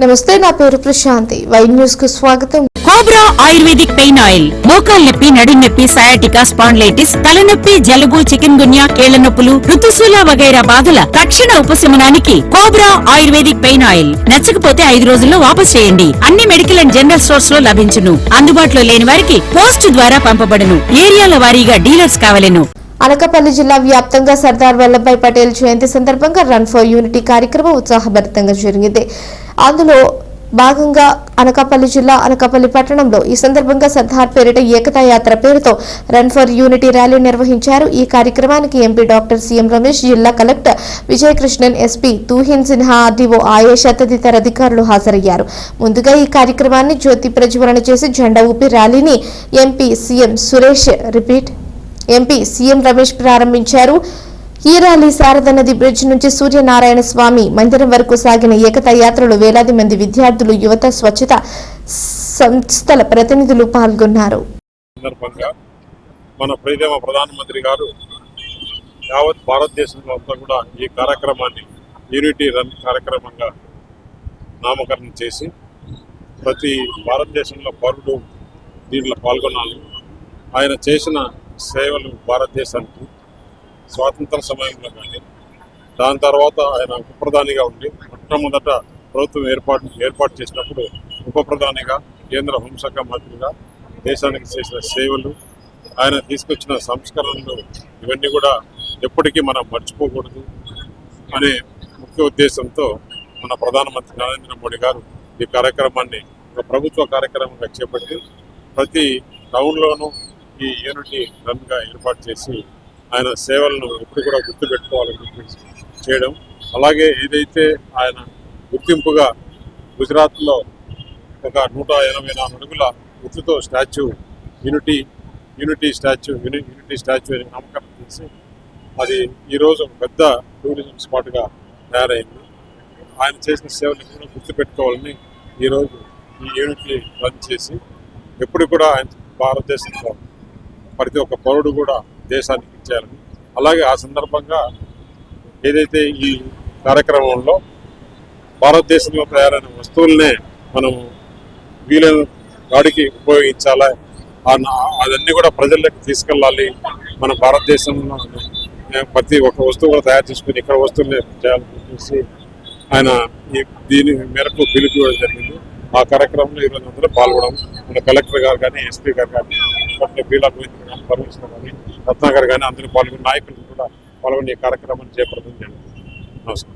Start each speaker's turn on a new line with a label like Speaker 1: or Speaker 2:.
Speaker 1: నమస్తే నా పేరు ప్రశాంతి. వైడ్ న్యూస్కు స్వాగతం.
Speaker 2: కోబ్రా ఆయుర్వేదిక్ పెయిన్ ఆయిల్ మోకాల్ నొప్పి నడుం నొప్పి సయాటికా స్పాండ్లైటిస్ తలనొప్పి జలుబు చికెన్ గున్యా కీళ్ళ నొప్పులు ఋతుశూల వగైరా బాధల తక్షణ ఉపశమనానికి కోబ్రా ఆయుర్వేదిక్ పెయిన్ ఆయిల్. నచ్చకపోతే ఐదు రోజుల్లో వాపస్ చేయండి. అన్ని మెడికల్ అండ్ జనరల్ స్టోర్స్లో లభించును. అందుబాటులో లేని వారికి పోస్ట్ ద్వారా పంపబడును. ఏరియాల వారీగా డీలర్స్ కావలెను.
Speaker 1: అనకాపల్లి జిల్లా వ్యాప్తంగా సర్దార్ వల్లభాయ్ పటేల్ జయంతి సందర్భంగా రన్ ఫర్ యూనిటీ కార్యక్రమం ఉత్సాహభరితంగా జరిగింది. అందులో భాగంగా అనకాపల్లి జిల్లా అనకాపల్లి పట్టణంలో ఈ సందర్భంగా సర్దార్ పేరిట ఏకతా యాత్ర పేరుతో రన్ ఫర్ యూనిటీ ర్యాలీ నిర్వహించారు. ఈ కార్యక్రమానికి ఎంపీ డాక్టర్ సీఎం రమేష్ జిల్లా collector Vijayakrishnan SP Tuhin Sinha RDO Ayesha తదితర అధికారులు హాజరయ్యారు. ముందుగా ఈ కార్యక్రమాన్ని జ్యోతి ప్రజ్వలన చేసి జెండా ఊపి ర్యాలీని MP C M Suresh repeat MP C M Ramesh ప్రారంభించారు. ఈరాలి శారద నది బ్రిడ్జ్ నుంచి సూర్యనారాయణ స్వామి మందిరం వరకు సాగిన ఏకతా యాత్రలో వేలాది మంది విద్యార్థులు యువత స్వచ్ఛత సంస్థల ప్రతినిధులు పాల్గొన్నారు.
Speaker 3: సందర్భంగా మన ప్రియతమ ప్రధానమంత్రి గారు యావత్ భారతదేశంలో అంతా కూడా ఈ కార్యక్రమాన్ని యూనిటీ రన్ కార్యక్రమంగా నామకరణం చేసి ప్రతి భారతదేశంలో పౌరుడు దీంట్లో పాల్గొనాలి. ఆయన చేసిన సేవలు భారతదేశానికి స్వాతంత్ర సమయంలో కానీ దాని తర్వాత ఆయన ఉప ప్రధానిగా ఉండి మొట్టమొదట ప్రభుత్వం ఏర్పాటు ఏర్పాటు చేసినప్పుడు ఉప ప్రధానిగా కేంద్ర హోంశాఖ మంత్రిగా దేశానికి చేసిన సేవలు ఆయన తీసుకొచ్చిన సంస్కరణలు ఇవన్నీ కూడా ఎప్పటికీ మనం మర్చిపోకూడదు అనే ముఖ్య ఉద్దేశంతో మన ప్రధానమంత్రి నరేంద్ర మోడీ గారు ఈ కార్యక్రమాన్ని ఒక ప్రభుత్వ కార్యక్రమంగా చేపట్టి ప్రతి టౌన్లోనూ ఈ యూనిటీ రన్గా ఏర్పాటు చేసి ఆయన సేవలను ఎప్పుడు కూడా గుర్తుపెట్టుకోవాలని చేయడం. అలాగే ఏదైతే ఆయన గుర్తింపుగా గుజరాత్లో ఒక నూట ఎనభై నాలుగు అడుగుల గుర్తుతో స్టాచ్యూ యూనిటీ యూనిటీ స్టాచ్యూ యూని యూనిటీ స్టాచ్యూ అని నామకరణం చేసి అది ఈరోజు ఒక పెద్ద టూరిజం స్పాట్గా తయారైంది. ఆయన చేసిన సేవలు ఎప్పుడూ గుర్తుపెట్టుకోవాలని ఈరోజు ఈ యూనిట్ని రన్ చేసి ఎప్పుడు కూడా ఆయన భారతదేశంలో ప్రతి ఒక్క పౌరుడు కూడా దేశానికి ఇచ్చేయాలని అలాగే ఆ సందర్భంగా ఏదైతే ఈ కార్యక్రమంలో భారతదేశంలో తయారైన వస్తువులనే మనం వీలైన వాడికి ఉపయోగించాలా ఆ అదన్నీ కూడా ప్రజలకు తీసుకెళ్ళాలి. మన భారతదేశంలో ప్రతి ఒక్క వస్తువు కూడా తయారు చేసుకుని ఇక్కడ వస్తువులనే చేయాలని చెప్పేసి ఆయన ఈ దీని మేరకు పిలుపు జరిగింది. ఆ కార్యక్రమంలో ఈరోజు అందరూ పాల్గొనడం మన కలెక్టర్ గారు కానీ ఎస్పీ గారు కానీ డాక్టర్ బీలా గోవింద్ కానీ పరమేశ్వర కానీ రత్నాకర్ కానీ అందరూ పాల్గొన్న నాయకులు కూడా పాల్గొని ఈ కార్యక్రమాన్ని చేపడుతుంది. నమస్కారం.